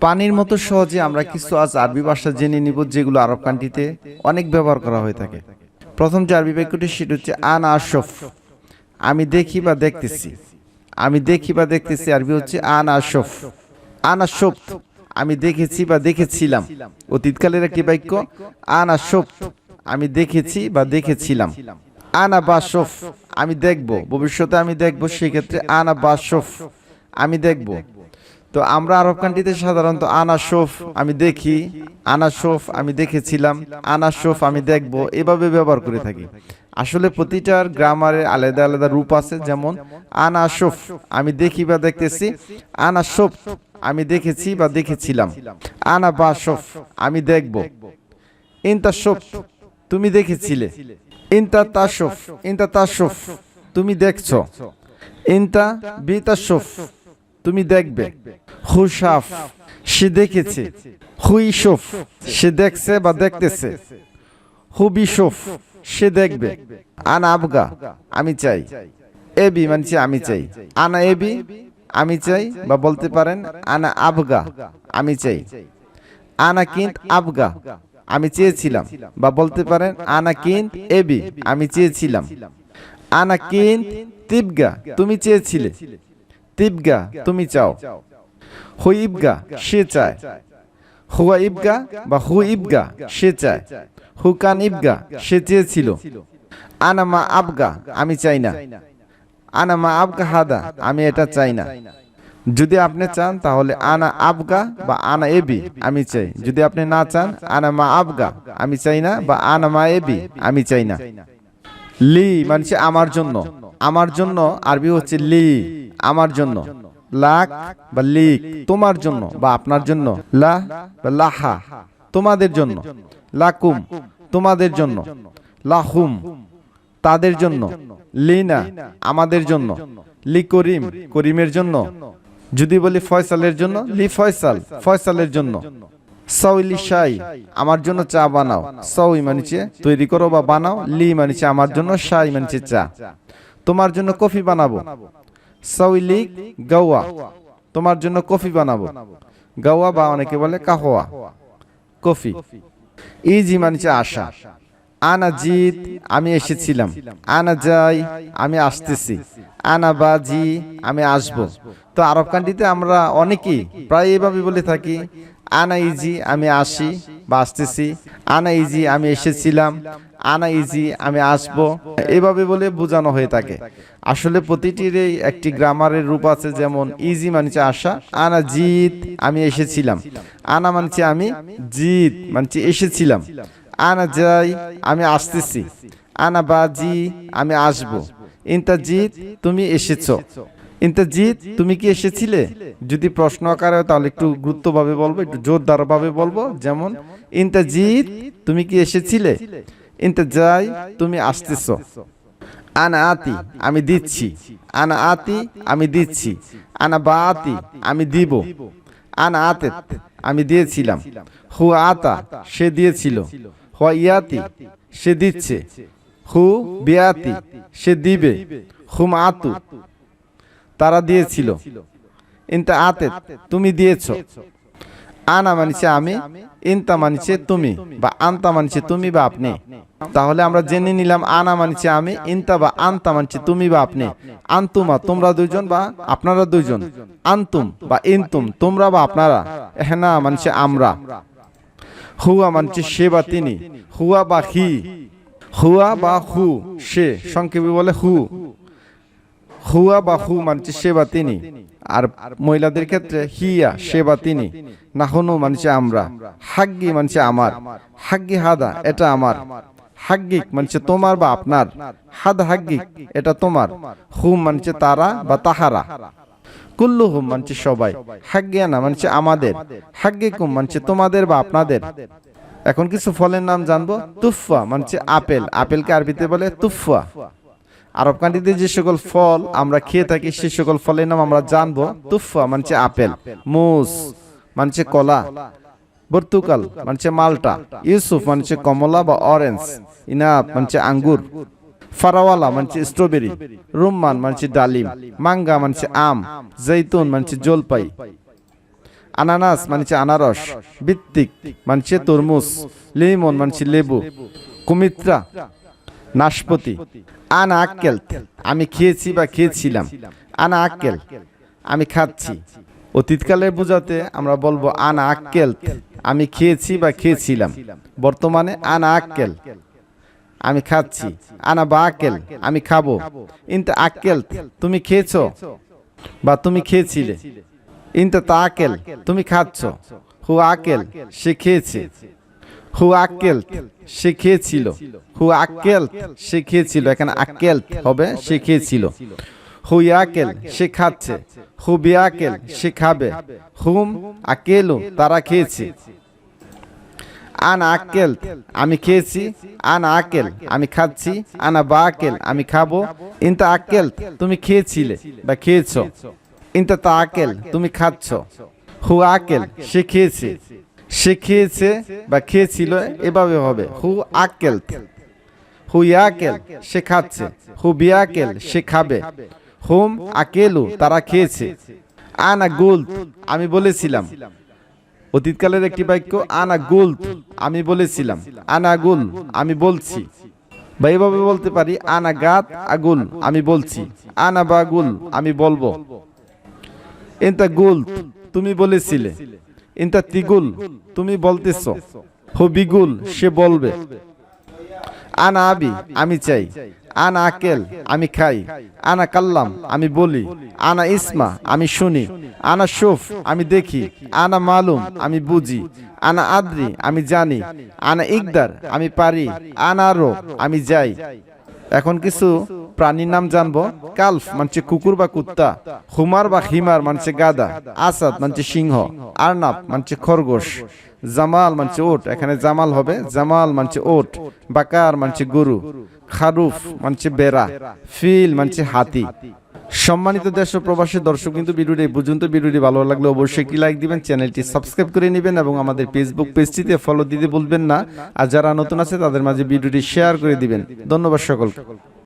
পানির মতো সহজে আমরা কিছু আজ আরবি ভাষা জেনে নিব যেগুলো আরব কান্ট্রিতে অনেক ব্যবহার করা হয়ে থাকে। প্রথম যে আরবি বাক্যটি, সেটি হচ্ছে আন আশফ। আমি দেখি বা দেখতেছি। আমি দেখি বা দেখতেছি, আরবি হচ্ছে আন আশফ। আন আশফ, আমি দেখেছি বা দেখেছিলাম। অতীতকালের একটি বাক্য, আন আশফ, আমি দেখেছি বা দেখেছিলাম। আনা বাসফ আমি দেখব, ভবিষ্যতে আমি দেখব, সেক্ষেত্রে আনা বাসফ আমি দেখব। তো আমরা আরব কান্ট্রিতে সাধারণত আনা শোফ আমি দেখি আনা শোফ আমি দেখেছিলাম আনা শোফ আমি দেখব, এভাবে ব্যবহার করে থাকি। আসলে প্রতিটার গ্রামারের আলাদা আলাদা রূপ আছে, যেমন আনা শোফ আমি দেখি বা দেখতেছি আনা শোফ আমি দেখেছি বা দেখেছিলাম আনা বা শোফ আমি দেখব। ইনতা শোফ তুমি দেখেছিলে ইনতা তাশোফ ইনতা তাশোফ তুমি দেখছ ইনতা বিতাশোফ তুমি দেখবে। হুশাফ সে দেখেছে। হুইশোফ সে দেখছে বা দেখতেছে। হুবিশোফ সে দেখবে। আনা আবগা, আমি চাই। এবি মানছি আমি চাই। আনা এবি আমি চাই বা বলতে পারেন, আনা আবগা, আমি চাই। আনা কিন্ত আবগা, আমি চেয়েছিলাম বা বলতে পারেন, আনা কিন্ত এবি আমি চেয়েছিলাম। আনা কিন্ত তিবগা, তুমি চেয়েছিলে। তিবগা, তুমি চাও। হুইবগা, সে চায়। হুয়া ইবগা বা হু ইবগা সে চায়। হুকান ইবগা সে চেয়েছিল। আনামা আবগা, আমি চাই না। আনামা আবগা হাদা, আমি এটা চাই না। যদি আপনি চান, তাহলে আনা আবগা বা আনা এবি, আমি চাই। যদি আপনি না চান, আনা মা আবগা, আমি চাই না, বা আনা মা এবি, আমি চাই না। লি মানে আমার জন্য। আমার জন্য আরবি হচ্ছে লি আমার জন্য। লাক বা লিক তোমার জন্য বা আপনার জন্য। লা বা লাহা তোমাদের জন্য। লাকুম তোমাদের জন্য। লাহুম তাদের জন্য। লিনা আমাদের জন্য। লি করিম করিমের জন্য। যদি বলি ফয়সালের জন্য লি ফয়সাল ফয়সালের জন্য। সৌলি শাই আমার জন্য চা বানাও। সৌই মানিছে তৈরি করো বা বানাও। লি মানিছে আমার জন্য শাই মানিছে চা। তোমার জন্য কফি বানাবো। সাউলিক গাওয়া। তোমার জন্য কফি বানাবো। গাওয়া বা অনেকে বলে কাহোয়া। কফি। ইজি মানিছে আশা। আনা জিত, আমি এসেছিলাম। আনা যাই, আমি আসতেছি। আনা বাজি, আমি আসব। তো আরব কান্ট্রিতে আমরা অনেকেই প্রায় এইভাবে বলে থাকি, আনা ইজি, আমি আসি বা আসতেছি। আনা ইজি, আমি এসেছিলাম। আনা ইজি, আমি আসব। এভাবে বলে বোঝানো হয়ে থাকে। আসলে প্রতিটিরই একটি গ্রামারের রূপ আছে যেমন, ইজি মানছে আসা আনা জিত, আমি এসেছিলাম। আনা মানছে আমি, জিত, মানছে এসেছিলাম। আনা যাই, আমি আসতেছি। আনা বাজি, আমি আসব। ইন্তাজিৎ, তুমি এসেছ। ইন্তাজিৎ, তুমি কি এসেছিলে? যদি প্রশ্ন আকারে তাহলে একটু গুরুত্বভাবে বলব, একটু জোরদারভাবে বলব। যেমন, ইন্তাজিৎ, তুমি কি এসেছিলে? ইন্তাজাই, তুমি আসতেছো। আনা আতি, আমি দিচ্ছি। আনা আতি, আমি দিচ্ছি। আনা বাতি, আমি দিব। আনা আতে, আমি দিয়েছিলাম। হু আতা, সে দিয়েছিল। হুয়া ইয়াতি সে দিচ্ছে। হু, বিয়াতি, সে দিবে। হুম আতু তারা দিয়েছিল। ইনতা আতে, তুমি দিয়েছ। আনা মানছে আমি, ইনতা মানছে তুমি, বা আনতা মানছে তুমি বা আপনি। তাহলে আমরা জেনে নিলাম, আনা মানছে আমি, ইনতা বা আনতা মানছে তুমি বা আপনি। আন্তুমা তোমরা দুইজন বা আপনারা দুইজন। আন্তুম বা ইনতুম, তোমরা বা আপনারা। এহনা মানছে আমরা। হুয়া মানছে সে বা তিনি। হুয়া বা হি। হুয়া বা হু সে। সংক্ষেপে বলে হু। হুয়া বা হু। মানছে সে বা তিনি। আর মহিলাদের ক্ষেত্রে হিয়া সে বা তিনি। নাহনু মানছে আমরা। হাগ্গি মানছে আমার। হাগ্গি হাদা এটা আমার। হাগ্গিক মানছে তোমার বা আপনার। হাদ হাগ্গিক এটা তোমার। হু মানছে তারা বা তাহারা। কুল্লুহুম, মানছে সবাই। হাগ্গিয়ানা মানছে আমাদের। হাগ্গিকুম, মানছে তোমাদের বা আপনাদের। এখন কিছু ফলের নাম জানব? তুফা মানছে আপেল। আপেলকে আরবিতে বলে তুফা আরব কান্ট্রিতে যে সকল ফল আমরা খেয়ে থাকি, সে সকল ফলের নাম আমরা জানব। তুফা মানছে আপেল। মুস, মানছে কলা। বর্তুকাল, মানছে মালটা। ইউসুফ, মানছে কমলা বা অরেঞ্জ। ইনাপ মানছে আঙ্গুর। ফারাওয়ালা মানছে স্ট্রবেরি রুম্মান মানছে ডালিম মাঙ্গা মানছে আম জৈতুন মানছে জলপাই আনানাস মানছে আনারস ভিত্তিক মানছে তরমুজ লিমন মানছে লেবু কুমিত্রা নাশপতি আনা আক্কেল আমি খেয়েছি বা খেয়েছিলাম আনা আক্কেল আমি খাচ্ছি অতীতকালে বোঝাতে আমরা বলব আনা আক্কেল আমি খেয়েছি বা খেয়েছিলাম বর্তমানে আনা আক্কেল আমি খাচ্ছি। আনা বা আকেল আমি খাব। ইনতা আক্কেল, তুমি খেয়েছ? বা তুমি খেয়েছিলে? ইনতা তা আকেল তুমি খাচ্ছ? হু আকেল সে খেয়েছে। হু আক্কেল, সে খেয়েছিল। হু আক্কেল, সে খেয়েছিল। এখানে আক্কেল হবে, সে খেয়েছিল। হু আকেল সে খাচ্ছে। হু বিয়াকেল সে খাবে। হুম আকেলু তারা খেয়েছে। আনা আক্কেল, আমি খেয়েছি, আনা আকেল আমি খাচ্ছি, আনা বা আকেল আমি খাব। ইনতা আক্কেল, তুমি খেয়েছিলে বা খেয়েছো। ইনতা তা আকেল তুমি খাচ্ছ। হু আকেল সে খেয়েছে। সে খেয়েছে বা খেয়েছিল, এভাবে হবে। হু আকেল হু ইয়াকেল সে খাচ্ছে। হু বিয়াকেল সে খাবে। হুম আকেলু তারা খেয়েছে। আনা গুল, আমি বলেছিলাম। অতীতকালের একটি বাক্য, আনা গুল আমি বলেছিলাম। আনা গুল আমি বলছি। বা এভাবে বলতে পারি, আনা গাত আগুল আমি বলছি। আনা বা গুল আমি বলব। ইন্তা গুল তুমি বলেছিলে। ইন্তা তিগুল তুমি বলতেছ। হবিগুল সে বলবে। আনা আবি আমি চাই। আনা আকেল, আমি খাই। আনা কাল্লাম, আমি বলি। আনা ইসমা, আমি শুনি। আনা শুফ আমি দেখি। আনা মালুম, আমি বুঝি। আনা আদ্রি, আমি জানি। আনা ইকদার, আমি পারি। আনা আরও, আমি যাই। এখন কিছু প্রাণীর নাম জানব? কালফ, মানছে কুকুর বা কুত্তা। হুমার বা হিমার, মানছে গাদা। আসাদ, মানছে সিংহ। আরনাব, মানছে খরগোশ। জামাল, মানছে ওট। এখানে জামাল হবে। জামাল, মানছে ওট। বাকার, মানছে গরু। খারুফ, মানছে বেড়া। ফিল, মানছে হাতি। সম্মানিত দেশ প্রবাসী দর্শক, কিন্তু ভিডিওটি পর্যন্ত ভিডিওটি ভালো লাগলে অবশ্যই একটি লাইক দিবেন, চ্যানেলটি সাবস্ক্রাইব করে নেবেন এবং আমাদের ফেসবুক পেজটিতে ফলো দিতে বলবেন না। আর যারা নতুন আছে, তাদের মাঝে ভিডিওটি শেয়ার করে দিবেন। ধন্যবাদ সকলকে।